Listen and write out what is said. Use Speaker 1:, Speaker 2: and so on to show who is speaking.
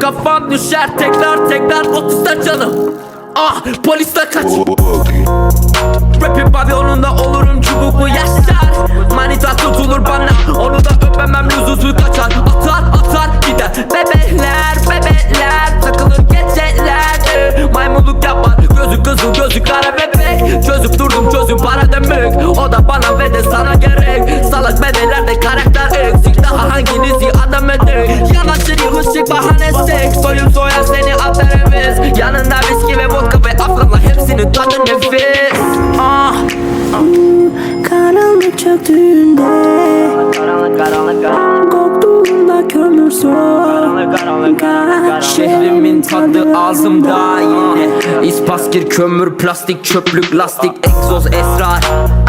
Speaker 1: Kafan düşer tekrar tekrar otuzda canım. Ah polisle kaç. Rapin pavyonunda olurum çubuklu yaşar. Manita tutulur bana Onu da öpemem lüzumsuz kaçar. Atar atar gider. Bebekler bebekler Takılır geceler. Eh. Maymunluk yapar Gözü kızıl gözü kara bebek. Çözüp durdum çözüm para seks Soyum soyar seni atarımız Yanında viski ve vodka ve afganla Hepsinin tadı nefis. Ah.
Speaker 2: Karanlık çöktüğünde
Speaker 1: Karanlık karanlık karanlık.
Speaker 2: Koktuğunda kömür soğuk
Speaker 1: Şehrimin tadı ağzımda yine. İspaskir kömür plastik çöplük lastik egzoz esrar. Karanlık